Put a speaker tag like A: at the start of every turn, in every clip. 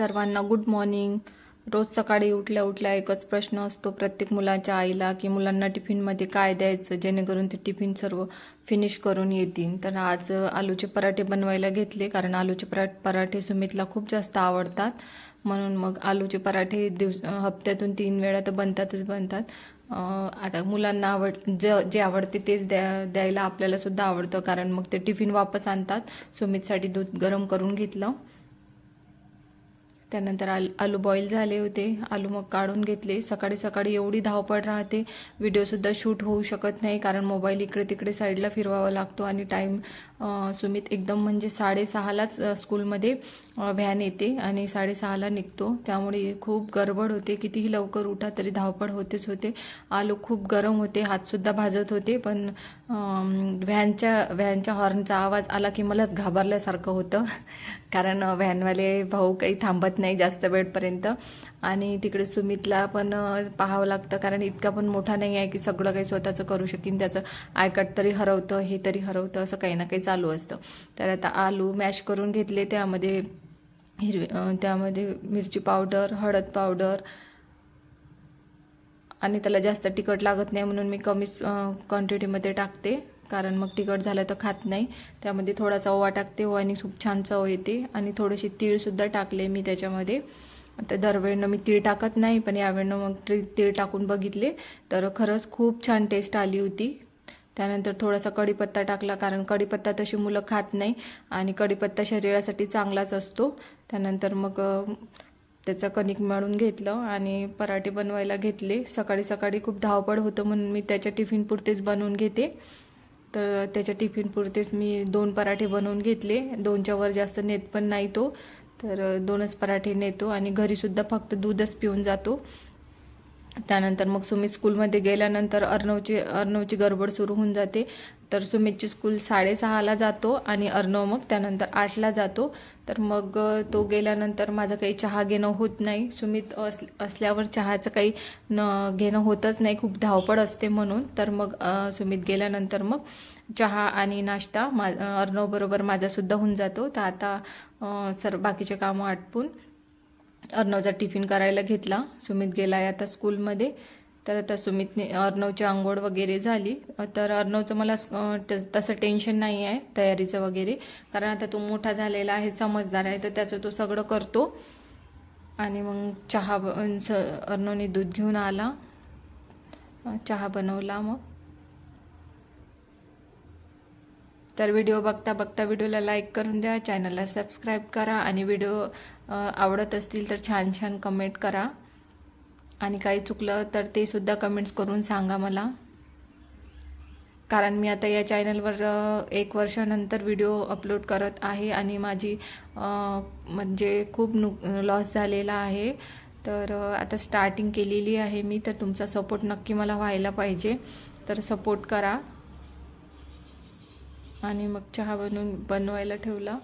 A: सर्वांना good morning रोज सकाळी उठल्या उठल्या एकच प्रश्न असतो प्रत्येक मुलाच्या आईला की मुलांना टिफिनमध्ये काय द्यायचं? जेणेकरून ते टिफिन सर्व फिनिश करून येतील. तर आज आलूचे पराठे बनवायला घेतले कारण आलूचे परा पराठे सुमितला खूप जास्त आवडतात. म्हणून मग आलूचे पराठे दिवस हप्त्यातून तीन वेळा तर बनतातच बनतात. आता मुलांना आवड ज जे आवडते तेच द्या द्यायला आपल्याला सुद्धा आवडतं कारण मग ते टिफिन वापस आणतात. सुमितसाठी दूध गरम करून घेतलं. त्यानंतर आल आलू बॉईल झाले होते. आलू मग काढून घेतले. सकाळी सकाळी एवढी धावपळ राहते. व्हिडिओसुद्धा शूट होऊ शकत नाही कारण मोबाईल इकडे तिकडे साईडला फिरवावा लागतो आणि टाईम सुमित एकदम म्हणजे साडेसहालाच स्कूलमध्ये व्हॅन येते आणि साडेसहाला निघतो. त्यामुळे खूप गडबड होते. कितीही लवकर उठा तरी धावपळ होतेच होते. आलू खूप गरम होते. हातसुद्धा भाजत होते. पण व्हॅनच्या व्हॅनच्या हॉर्नचा आवाज आला की मलाच घाबरल्यासारखं होतं. कारण व्हॅनवाले भाऊ काही थांबत नाही जास्त वेळपर्यंत. आणि तिकडे सुमितला पण पाहावं लागतं कारण इतका पण मोठा नाही आहे की सगळं काही स्वतःचं करू शकेन त्याचं आयकट तरी हरवतं हे तरी हरवतं असं काही ना काही चालू असतं. तर आता आलू मॅश करून घेतले त्यामध्ये हिरवी त्यामध्ये मिरची पावडर हळद पावडर. आणि त्याला जास्त तिखट लागत नाही म्हणून मी कमीच क्वांटिटीमध्ये टाकते. कारण मग तिखट झालं तर खात नाही. त्यामध्ये थोडासा ओवा टाकते हो ओवानी खूप छान चव येते. आणि थोडीशी तीळसुद्धा टाकले मी त्याच्यामध्ये. तर दरवेळेनं मी तीळ टाकत नाही पण यावेळेनं मग ती तीळ टाकून बघितले. तर खरंच खूप छान टेस्ट आली होती. त्यानंतर थोडासा कढीपत्ता टाकला कारण कढीपत्ता तशी मुलं खात नाही आणि कढीपत्ता शरीरासाठी चांगलाच असतो. त्यानंतर मग त्याचं कणिक मळून घेतलं आणि पराठे बनवायला घेतले. सकाळी सकाळी खूप धावपळ होतं म्हणून मी त्याच्या टिफिन पुरतेच बनवून घेते. तर त्याच्या टिफिनपुरतेच मी दोन पराठे बनवून घेतले. दोनच्या वर जास्त नेत पण नाही तो. तर दोनच पराठे नेतो आणि घरीसुद्धा फक्त दूधच पिऊन जातो. त्यानंतर मग सुमित स्कूलमध्ये गेल्यानंतर अर्णवची अर्णवची गडबड सुरू होऊन जाते. तर सुमितची स्कूल साडेसहाला जातो आणि अर्णव मग त्यानंतर आठला जातो. तर मग तो गेल्यानंतर माझं काही चहा घेणं होत नाही. सुमित अस असल्यावर चहाचं काही न घेणं होतच नाही. खूप धावपळ असते म्हणून. तर मग सुमित गेल्यानंतर मग चहा आणि नाश्ता मा अर्णवबरोबर माझासुद्धा होऊन जातो. तर आता सर बाकीचे कामं आटपून अर्णवचा टिफिन करायला घेतला. सुमित गेला आहे आता स्कूलमध्ये. तर आता सुमितने अर्णवची आंघोळ वगैरे झाली. तर अर्णवचं मला त- तसं टेन्शन नाही आहे तयारीचं वगैरे. कारण आता तो मोठा झालेला आहे समजदार आहे तर त्याचं तो सगळं करतो. आणि मग चहा स अर्णवने दूध घेऊन आला. चहा बनवला मग. तर व्हिडिओ बघता बघता व्हिडिओला लाईक करून द्या. चॅनलला सबस्क्राईब करा. आणि व्हिडिओ आवडत असतील तर छान छान कमेंट करा. आणि काही चुकलं तर ते सुद्धा कमेंट्स करून सांगा मला. कारण मी आता या चॅनलवर एक वर्षानंतर व्हिडिओ अपलोड करत आहे आणि माझी म्हणजे खूप नु लॉस झालेला आहे. तर आता स्टार्टिंग केलेली आहे मी तर तुमचा सपोर्ट नक्की मला व्हायला पाहिजे. तर सपोर्ट करा. आणि मग चहा बनवून बनवायला ठेवला.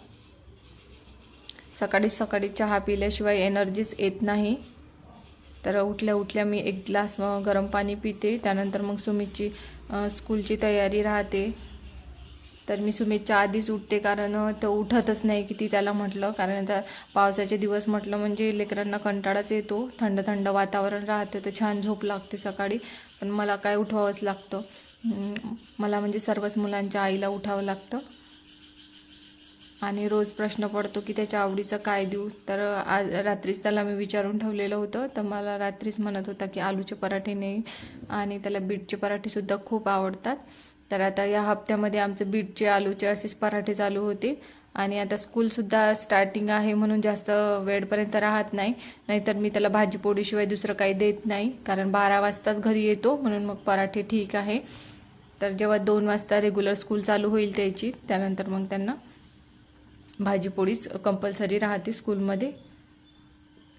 A: सकाळी सकाळी चहा पिल्याशिवाय एनर्जीच येत नाही. तर उठल्या उठल्या मी एक ग्लास गरम पाणी पिते. त्यानंतर मग सुमितची स्कूलची तयारी राहते. तर मी सुमितच्या आधीच उठते कारण तर तो उठतच नाही किती त्याला म्हटलं. कारण आता पावसाचे दिवस म्हटलं म्हणजे लेकरांना कंटाळाच येतो. थंड थंड वातावरण राहते तर छान झोप लागते सकाळी. पण मला काय उठवावंच लागतं. मला म्हणजे सर्वच मुलांच्या आईला उठावं लागतं. आणि रोज प्रश्न पडतो की त्याच्या आवडीचं काय देऊ. तर आज रात्रीच त्याला मी विचारून ठेवलेलं होतं. तर मला रात्रीच म्हणत होता की आलूचे पराठे नाही आणि त्याला बीटचे पराठेसुद्धा खूप आवडतात. तर आता या हप्त्यामध्ये आमचे बीटचे आलूचे असेच पराठे चालू होते. आणि आता स्कूलसुद्धा स्टार्टिंग आहे म्हणून जास्त वेळपर्यंत राहत नाही. नाहीतर मी त्याला भाजी पोळीशिवाय दुसरं काही देत नाही. कारण बारा वाजताच घरी येतो म्हणून मग पराठे ठीक आहे. तर जेव्हा दोन वाजता रेग्युलर स्कूल चालू होईल त्याची त्यानंतर मग त्यांना भाजीपोळीच कंपल्सरी राहते स्कूलमध्ये.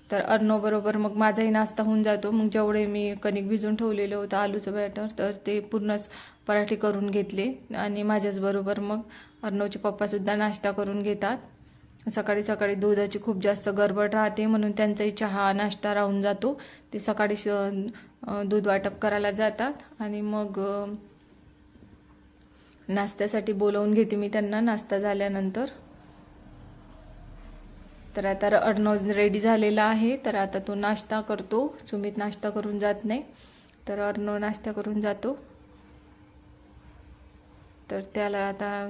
A: तर अर्णवबरोबर मग माझाही नाश्ता होऊन जातो. मग जेवढे मी कणिक भिजून ठेवलेलं होतं आलूचं बॅटर तर ते पूर्णच पराठे करून घेतले. आणि माझ्याचबरोबर मग अर्णवचे पप्पासुद्धा नाश्ता करून घेतात. सकाळी सकाळी दुधाची खूप जास्त गडबड राहते म्हणून त्यांचाही चहा नाश्ता राहून जातो. ते सकाळी दूध वाटप करायला जातात. आणि मग नाश्त्यासाठी बोलवून घेते मी त्यांना नाश्ता झाल्यानंतर. तर आता अर्णव रेडी झालेला आहे. तर आता तो नाश्ता करतो. सुमित नाश्ता करून जात नाही. तर अर्णव नाश्ता करून जातो. तर त्याला आता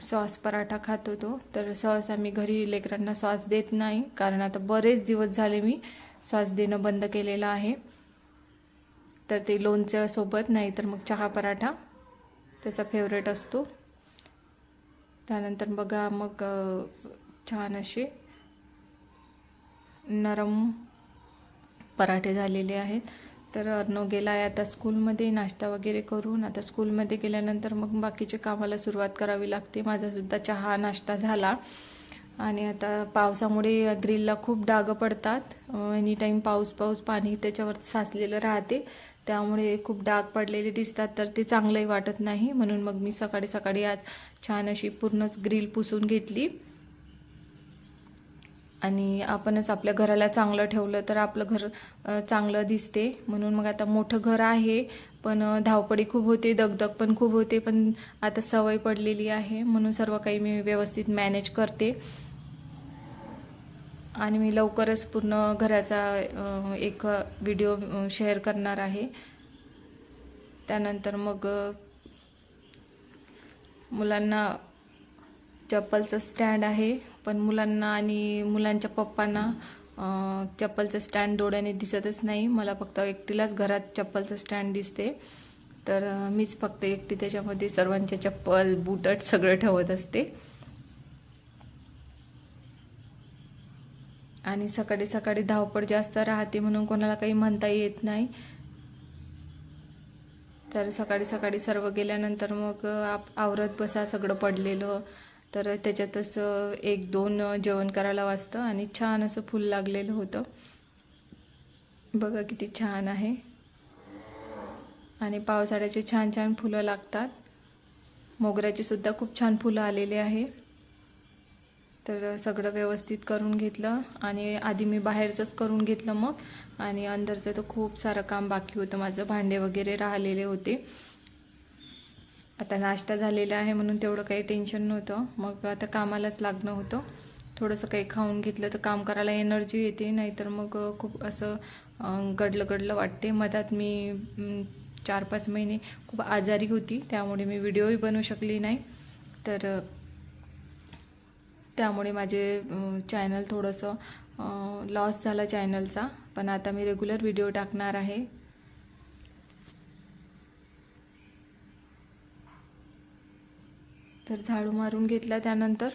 A: सॉस पराठा खातो तो. तर सॉस आम्ही घरी लेकरांना सॉस देत नाही. कारण आता बरेच दिवस झाले मी सॉस देणं बंद केलेलं आहे. तर ते लोणच्या सोबत नाही तर मग चहा पराठा. त्याचा फेवरेट असतो. त्यानंतर बघा मग छान असे नरम पराठे झालेले आहेत. तर अर्णव गेला आहे आता स्कूलमध्ये नाश्ता वगैरे करून. आता स्कूलमध्ये गेल्यानंतर मग बाकीच्या कामाला सुरुवात करावी लागते. माझासुद्धा चहा नाश्ता झाला. आणि आता पावसामुळे ग्रिलला खूप डागं पडतात. एनी टाईम पाऊस पाऊस पाणी त्याच्यावर साचलेलं राहते. त्यामुळे खूप डाग पडलेले दिसतात तर ते चांगलंही वाटत नाही. म्हणून मग मी सकाळी सकाळी आज छान अशी पूर्णच ग्रिल पुसून घेतली. आणि आपणच आपल्या घराला चांगलं ठेवलं तर आपलं घर चांगलं दिसते. म्हणून मग आता मोठं घर आहे पण धावपडी खूप होते दगदग पण खूप होते पण आता सवय पडलेली आहे. म्हणून सर्व काही मी व्यवस्थित मॅनेज करते. आणि मी लवकरच पूर्ण घराचा एक व्हिडिओ शेअर करणार आहे. त्यानंतर मग मुलांना चप्पलचं स्टँड आहे. पण मुलांना आणि मुलांच्या पप्पांना चप्पलचं स्टँड डोळ्याने दिसतच नाही. मला फक्त एकटीलाच घरात चप्पलचं स्टँड दिसते. तर मीच फक्त एकटी त्याच्यामध्ये सर्वांचे चप्पल बुटट सगळं ठेवत असते. आणि सकाळी सकाळी धावपळ जास्त राहते म्हणून कोणाला काही म्हणता येत नाही. तर सकाळी सकाळी सर्व गेल्यानंतर मग आप आवरत बसा सगळं पडलेलं. तर त्याच्यातच एक दोन जेवण करायला वाजतं आणि छान असं फुल लागलेलं होतं. बघा किती छान आहे. आणि पावसाळ्याचे छान छान फुलं लागतात. मोगऱ्याचे सुद्धा खूप छान फुलं आलेले आहे. तर सगळं व्यवस्थित करून घेतलं आणि आधी मी बाहेरचंच करून घेतलं मग. आणि अंदरचं तर खूप सारं काम बाकी होतं. माझं भांडे वगैरे राहिलेले होते. आता नाश्ता झालेला आहे म्हणून तेवढं काही टेन्शन नव्हतं. मग आता कामालाच लागणं होतं. थोडंसं काही खाऊन घेतलं तर काम करायला एनर्जी येते. नाहीतर मग खूप असं गडलं गडलं वाटते. मधात मी चार पाच महिने खूप आजारी होती. त्यामुळे मी व्हिडिओही बनवू शकली नाही. तर त्यामुळे माझे चॅनल थोडंसं लॉस झाला चॅनलचा पण आता मी रेग्युलर व्हिडिओ टाकणार आहे. तर झाडू मारून घेतला त्यानंतर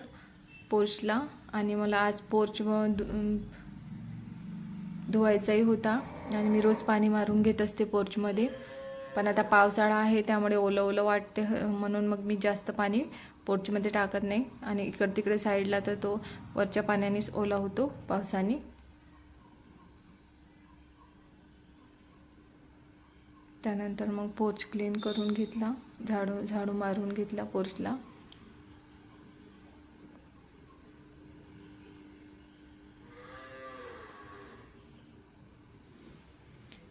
A: पोर्चला. आणि मला आज पोर्च धुवायचाही होता. आणि मी रोज पाणी मारून घेत असते पोर्चमध्ये पण आता पावसाळा आहे त्यामुळे ओलं ओलं वाटते म्हणून मग मी जास्त पाणी पोर्चमध्ये टाकत नाही. आणि इकडे तिकडे साईडला तर तो वरच्या पाण्यानेच ओला होतो पावसाने. त्यानंतर मग पोर्च क्लीन करून घेतला. झाडू झाडू मारून घेतला पोर्चला.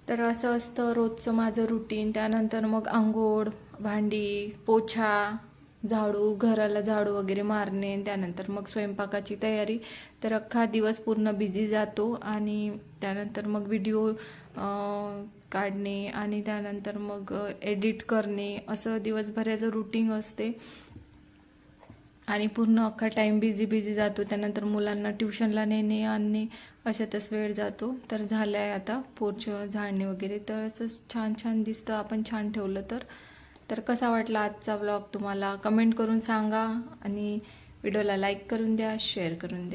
A: तर असं असतं रोजचं माझं रुटीन त्यानंतर मग आंघोळ भांडी पोछा झाडू घराला झाडू वगैरे मारणे त्यानंतर मग स्वयंपाकाची तयारी. तर अख्खा दिवस पूर्ण बिझी जातो आणि त्यानंतर मग व्हिडिओ काढणे आणि त्यानंतर मग एडिट करणे. असं दिवसभराचं रुटीन असते. आणि पूर्ण अख्खा टाईम बिझी बिझी जातो. त्यानंतर मुलांना ट्युशनला नेणे आणणे अशातच वेळ जातो. तर झालं आहे आता पोर्च झाडणे वगैरे. तर असंच छान छान दिसतं. आपण छान ठेवलं तर. तर कसा वाटला आजचा व्लॉग तुम्हाला कमेंट करून सांगा आणि व्हिडिओला लाईक करून द्या शेअर करून द्या.